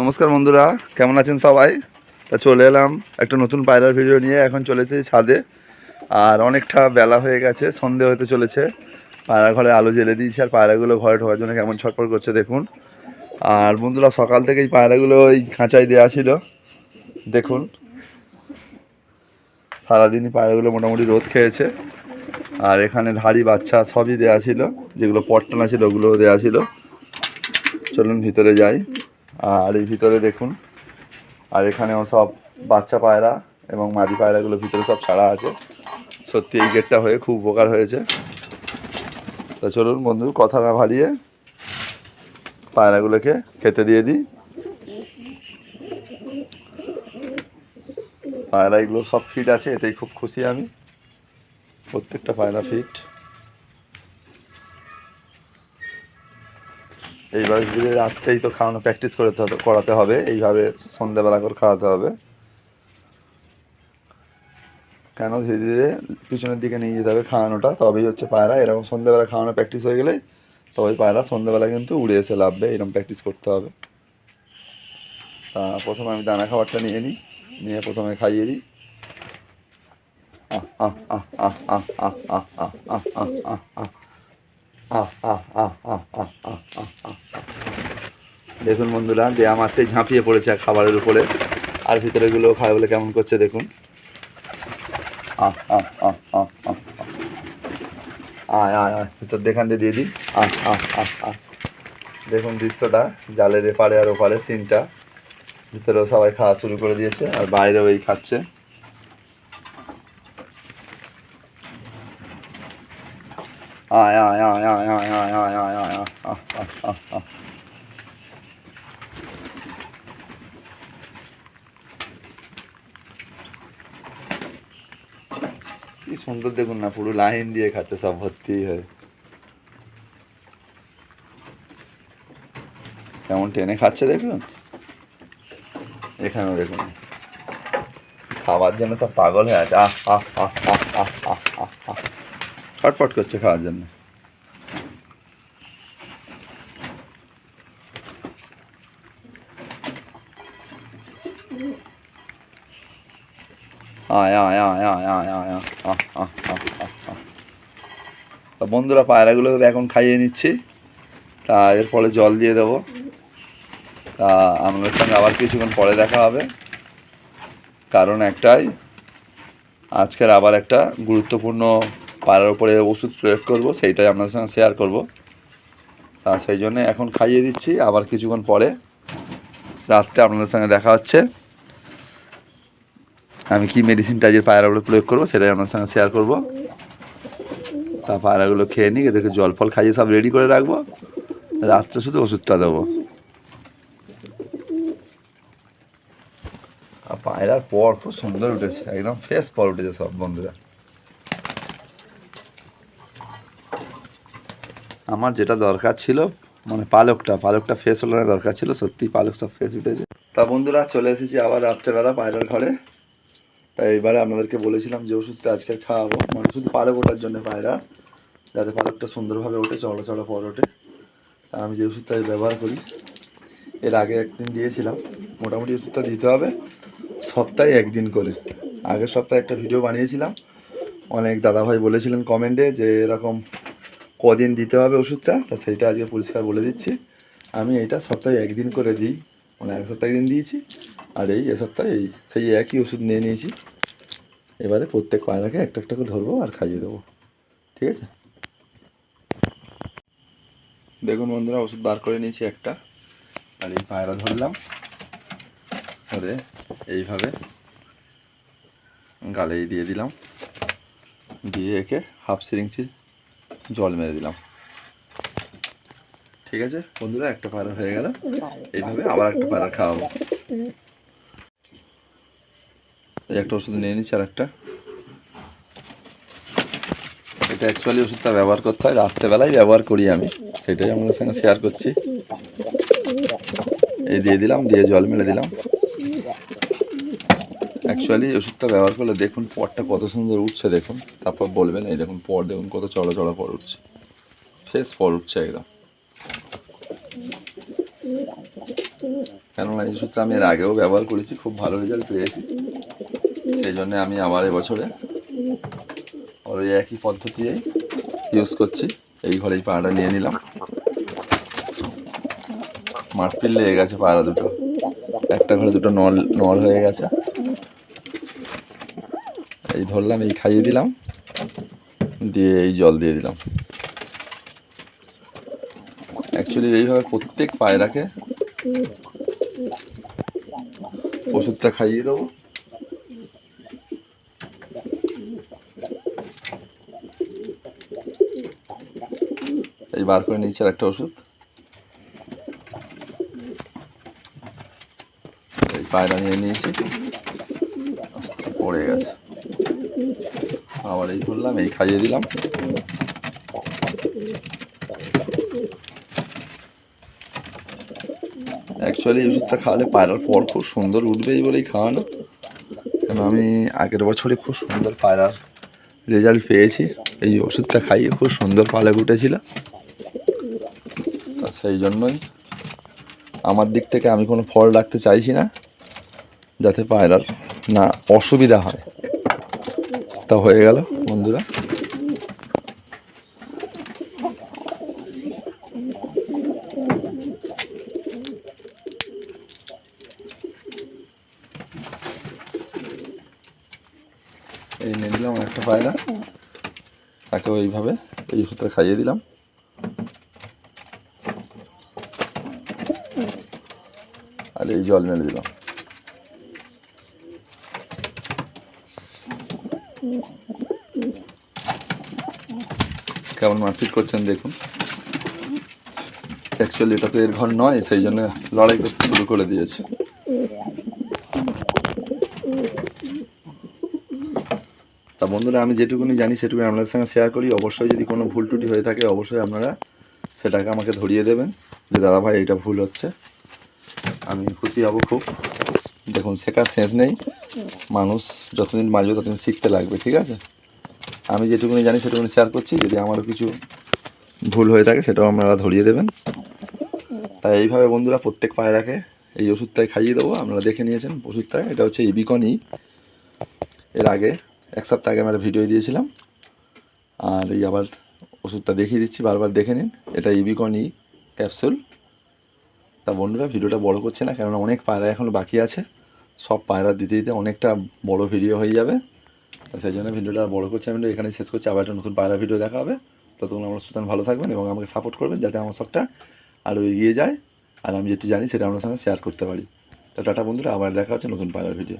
নমস্কার বন্ধুরা, কেমন আছেন সবাই? তা চলে এলাম একটা নতুন পায়রার ভিডিও নিয়ে, এখন চলেছে ছাদে। আর অনেকটা বেলা হয়ে গেছে, সন্ধে হতে চলেছে। পায়রা ঘরে আলো জ্বেলে দিয়েছি, আর পায়রাগুলো ঘরে ঢোকার জন্য কেমন ছটফট করছে দেখুন। আর বন্ধুরা, সকাল থেকেই পায়রাগুলো ওই খাঁচায় দেওয়া ছিল। দেখুন। সারাদিনই পায়রাগুলো মোটামুটি রোদ খেয়েছে। আর এখানে ধাড়ি, বাচ্চা সবই দেওয়া ছিল। যেগুলো পট্টানা ছিল, ওগুলোও দেওয়া ছিল। চলুন ভিতরে যাই। আর এই ভিতরে দেখুন, আর এখানেও সব বাচ্চা পায়রা এবং মাদি পায়রাগুলো ভিতরে সব ছাড়া আছে। সত্যি এই গেটটা হয়ে খুব উপকার হয়েছে। তা চলুন বন্ধু, কথা না ভারিয়ে পায়রাগুলোকে খেতে দিয়ে দিই। পায়রা এগুলো সব ফিট আছে, এতেই খুব খুশি আমি। প্রত্যেকটা পায়রা ফিট এইবার ধীরে রাত্রেই তো খাওয়ানো প্র্যাকটিস করে করাতে হবে এইভাবে সন্ধ্যাবেলা করে খাওয়াতে হবে কেন ধীরে ধীরে পিছনের দিকে নিয়ে যেতে হবে খাওয়ানোটা তবেই হচ্ছে পায়রা এরকম সন্ধ্যাবেলা খাওয়ানো প্র্যাকটিস হয়ে গেলে তবেই পায়রা সন্ধ্যাবেলা কিন্তু উড়ে এসে লাভবে এরকম প্র্যাকটিস করতে হবে তা প্রথমে আমি দানা খাবারটা নিয়ে নিই নিয়ে প্রথমে খাইয়ে দিই আহ আহ আহ আহ আহ আহ আহ আহ আহ আহ আহ দেখুন বন্ধুরা দেয়া মারতেই ঝাঁপিয়ে পড়েছে খাবারের উপরে। আর ভিতরেগুলো খায় বলে কেমন করছে দেখুন। আয় আয় আয়, ভিতর দেখান দিয়ে দিয়ে দেখুন দৃশ্যটা, জালের এপারে আর ওপারে সিনটা। ভিতরেও সবাই খাওয়া শুরু করে দিয়েছে, আর বাইরেও এই খাচ্ছে। আয় আয় আয় আয় আয় আয় আয় আয় আয় আয় কি সুন্দর দেখুন না পুরো লাইন দিয়ে খাচ্ছে সব ভর্তি হয়ে কেমন টেনে খাচ্ছে দেখুন এখানেও দেখুন খাওয়ার জন্য সব পাগল হয়ে আছে আহ আহ আহ আহ আহ আহ ছটপট করছে খাওয়ার জন্য আয় আয় আয় আয় আয় তা বন্ধুরা পায়রাগুলো এখন খাইয়ে নিচ্ছি তা এরপরে জল দিয়ে দেবো তা আপনাদের সঙ্গে আবার কিছুক্ষণ পরে দেখা হবে কারণ একটাই আজকের আবার একটা গুরুত্বপূর্ণ পায়রার উপরে ওষুধ প্রয়োগ করব, সেইটাই আপনাদের সঙ্গে শেয়ার করব। তা সেই জন্য এখন খাইয়ে দিচ্ছি, আবার কিছুক্ষণ পরে রাত্রে আপনাদের সঙ্গে দেখা হচ্ছে। আমি কি মেডিসিনটা যে উপরে প্রয়োগ করব, সেটাই আপনার সঙ্গে শেয়ার করব। তা পায়রাগুলো খেয়ে নিই এদেরকে জল ফল খাইয়ে সব রেডি করে রাখব। রাত্রে শুধু ওষুধটা দেবো। আর পায়রার পর খুব সুন্দর উঠেছে, একদম ফ্রেশ পর উঠেছে সব বন্ধুরা। আমার যেটা দরকার ছিল মানে পালকটা পালকটা ফেস হলো না দরকার ছিল, সত্যি পালক সব ফেস উঠেছে। তা বন্ধুরা, চলে এসেছি আবার রাত্রেবেলা পায়রার ঘরে। তাই এবারে আপনাদেরকে বলেছিলাম যে ওষুধটা আজকে খাওয়াবো। মানে শুধু পালক ওঠার জন্য পায়রা, যাতে পালকটা সুন্দরভাবে ওঠে চড়া চড়া পর ওঠে। তা আমি যে ওষুধটা ব্যবহার করি, এর আগে একদিন দিয়েছিলাম। মোটামুটি ওষুধটা দিতে হবে, সপ্তাহে একদিন করে। আগের সপ্তাহে একটা ভিডিও বানিয়েছিলাম। অনেক দাদাভাই বলেছিলেন কমেন্টে যে এরকম কদিন দিতে হবে ওষুধটা, তা সেইটা আজকে পরিষ্কার বলে দিচ্ছি। আমি এইটা সপ্তাহে একদিন করে দিই মানে এক সপ্তাহে একদিন দিয়েছি, আর এই এ সপ্তাহে এই সেই একই ওষুধ নিয়ে নিয়েছি। এবারে প্রত্যেক পায়রাকে একটা একটা করে ধরবো আর খাইয়ে দেবো। ঠিক আছে? দেখুন বন্ধুরা, ওষুধ বার করে নিয়েছি একটা, আর এই পায়রা ধরলাম। ধরে এইভাবে গালেই দিয়ে দিলাম। দিয়ে একে হাফ সিরিঞ্চি জল মেরে দিলাম। ঠিক আছে? বন্ধুরা, একটা পায়রা হয়ে গেল। এইভাবে আবার একটা পায়রা খাওয়াবো। এই একটা ওষুধ নিয়ে নিচ্ছি আর একটা। এটা অ্যাকচুয়ালি ওষুধটা ব্যবহার করতে হয়। রাত্রেবেলায় ব্যবহার করি আমি। সেটাই আপনাদের সঙ্গে শেয়ার করছি। এই দিয়ে দিলাম, দিয়ে জল মেরে দিলাম। অ্যাকচুয়ালি ওষুধটা ব্যবহার করলে দেখুন পরটা কত সুন্দর উঠছে, দেখুন। তারপর বলবেন, এই দেখুন পর দেখুন কত চড়া চড়া পর উঠছে। ফেস পর উঠছে একদম। কেননা এই ওষুধটা আমি এর আগেও ব্যবহার করেছি, খুব ভালো রেজাল্ট পেয়েছি। সেই জন্য আমি আবার এবছরে ওই একই পদ্ধতিতেই ইউজ করছি। এই ঘরেই পাড়াটা নিয়ে নিলাম। মাঠপিল লেগে গেছে পায়রা দুটো। একটা ঘরে দুটো নল নল হয়ে গেছে। এই ধরলাম, এই খাইয়ে দিলাম। দিয়ে এই জল দিয়ে দিলাম। অ্যাকচুয়ালি এইভাবে প্রত্যেক পায়রাকে ওষুধটা খাইয়ে দেবো। এই বার করে নিয়েছি আর একটা ওষুধ। এই পায়রা নিয়ে নিয়েছি পড়ে গেছে আবার এই এই খাইয়ে দিলাম। অ্যাকচুয়ালি এই ওষুধটা খাওয়ালে পায়রার পর খুব সুন্দর উঠবেই বলেই খাওয়ানো। কেন আমি আগের বছরে খুব সুন্দর পায়রার রেজাল্ট পেয়েছি। এই ওষুধটা খাইয়ে খুব সুন্দর পালে উঠেছিল। তা সেই জন্যই আমার দিক থেকে আমি কোনো ফল রাখতে চাইছি না, যাতে পায়রার না অসুবিধা হয়। তা হয়ে গেল, বন্ধুরা। এই নিয়ে দিলাম একটা পায়রা। তাকে ওইভাবে এই ওষুধটা খাইয়ে দিলাম। আর এই জল মেরে দিলাম। কেমন মারপিট করছেন দেখুন। অ্যাকচুয়ালি এটা তো এর ঘর নয়, সেই জন্য লড়াই করতে শুরু করে দিয়েছে। তা বন্ধুরা, আমি যেটুকুনি জানি সেটুকুনি আপনাদের সঙ্গে শেয়ার করি। অবশ্যই যদি কোনো ভুল টুটি হয়ে থাকে, অবশ্যই আপনারা সেটাকে আমাকে ধরিয়ে দেবেন যে, দাদা ভাই, এটা ভুল হচ্ছে। আমি খুশি হব খুব। দেখুন, শেখার শেষ নেই। মানুষ যতদিন বাঁচবে ততদিন শিখতে লাগবে, ঠিক আছে? আমি যেটুকুনি জানি সেটুকুনি শেয়ার করছি, যদি আমারও কিছু ভুল হয়ে থাকে সেটাও আপনারা ধরিয়ে দেবেন। তাই এইভাবে বন্ধুরা প্রত্যেক পায়রাকে এই ওষুধটাই খাইয়ে দেবো, আপনারা দেখে নিয়েছেন ওষুধটা, এটা হচ্ছে ইবিকনি এর আগে, এক সপ্তাহ আগে আমরা ভিডিও দিয়েছিলাম, আর এই আবার ওষুধটা দেখিয়ে দিচ্ছি, বারবার দেখে নিন, এটা ইবিকনি ক্যাপসুল তা বন্ধুরা ভিডিওটা বড় করছে না, কেননা অনেক পায়রা এখনও বাকি আছে। সব পায়রা দিতে দিতে অনেকটা বড় ভিডিও হয়ে যাবে। সেই জন্য ভিডিওটা বড় করছি আমি এখানে শেষ করছি। আবার একটা নতুন পায়রা ভিডিও দেখা হবে। ততক্ষণ আমরা সুতরাং ভালো থাকবেন এবং আমাকে সাপোর্ট করবেন যাতে আমার শখটা আরও এগিয়ে যায়। আর আমি যেটি জানি সেটা আপনার সঙ্গে শেয়ার করতে পারি। তো টাটা বন্ধুরা, আবার দেখা হচ্ছে নতুন পায়রার ভিডিও